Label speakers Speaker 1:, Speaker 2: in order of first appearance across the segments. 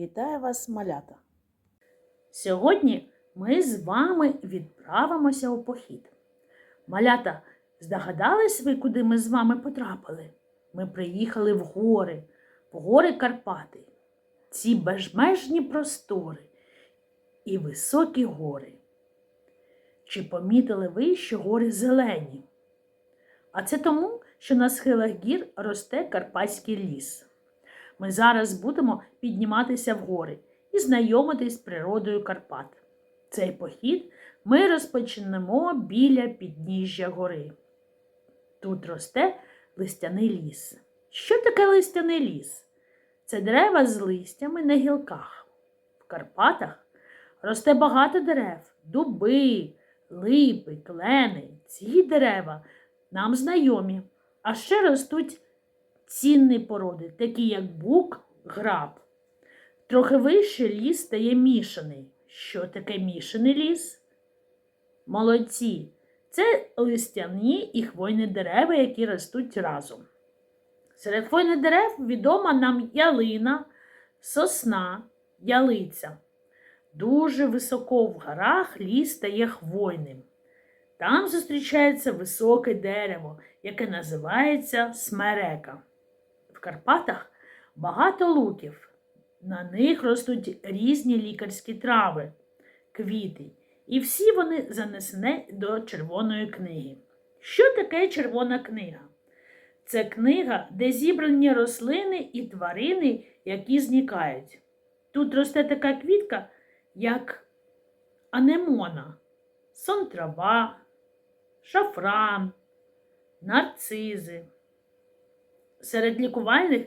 Speaker 1: Вітаю вас, малята!
Speaker 2: Сьогодні ми з вами відправимося у похід. Малята, здогадались ви, куди ми з вами потрапили? Ми приїхали в гори, в гори Карпати. Ці безмежні простори і високі гори. Чи помітили ви, що гори зелені? А це тому, що на схилах гір росте карпатський ліс. Ми зараз будемо підніматися в гори і знайомитись з природою Карпат. Цей похід ми розпочнемо біля підніжжя гори. Тут росте листяний ліс. Що таке листяний ліс? Це дерева з листями на гілках. В Карпатах росте багато дерев, дуби, липи, клени. Ці дерева нам знайомі. А ще ростуть цінні породи, такі як бук, граб. Трохи вище ліс стає мішаний. Що таке мішаний ліс? Молодці. Це листяні і хвойні дерева, які ростуть разом. Серед хвойних дерев відома нам ялина, сосна, ялиця. Дуже високо в горах ліс стає хвойним. Там зустрічається високе дерево, яке називається смерека. Карпатах багато луків. На них ростуть різні лікарські трави, квіти, і всі вони занесені до Червоної книги. Що таке Червона книга? Це книга, де зібрані рослини і тварини, які зникають. Тут росте така квітка, як анемона, сонтрава, шафран, нарцизи. Серед лікувальних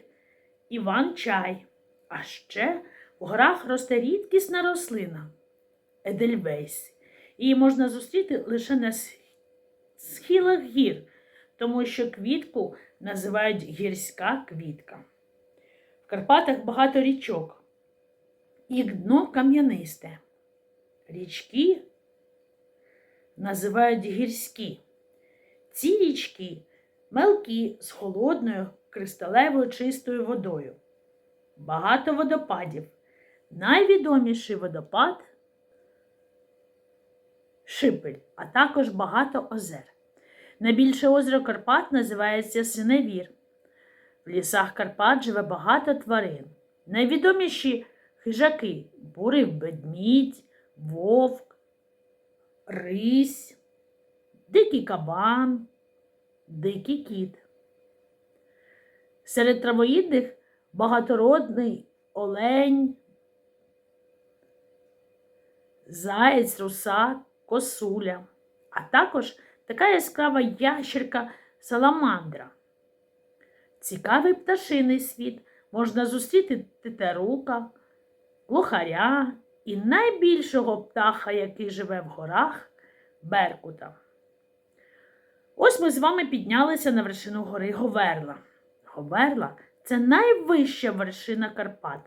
Speaker 2: іван-чай. А ще в горах росте рідкісна рослина Едельвейс. Її можна зустріти лише на схилах гір, тому що квітку називають гірська квітка. В Карпатах багато річок, їх дно кам'янисте. Річки називають гірські. Ці річки мелкі з холодною кристалево чистою водою. Багато водопадів. Найвідоміший водопад Шипель, а також багато озер. Найбільше озеро Карпат називається Синевір. В лісах Карпат живе багато тварин. Найвідоміші хижаки бурий ведмідь, вовк, рись, дикий кабан, дикий кіт. Серед травоїдних багатородний олень, заєць, руса, косуля, а також така яскрава ящерка саламандра. Цікавий пташиний світ можна зустріти тетерука, глухаря і найбільшого птаха, який живе в горах Беркута. Ось ми з вами піднялися на вершину гори Говерла. Говерла це найвища вершина Карпат.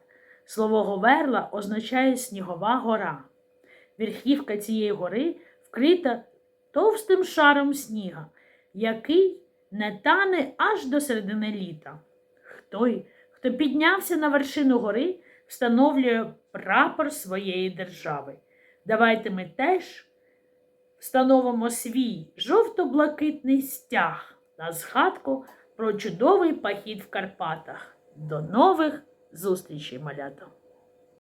Speaker 2: Слово Говерла означає снігова гора. Верхівка цієї гори вкрита товстим шаром сніга, який не тане аж до середини літа. Той, хто піднявся на вершину гори, встановлює прапор своєї держави. Давайте ми теж встановимо свій жовто-блакитний стяг на згадку про чудовий похід в Карпатах. До нових зустрічей, малята!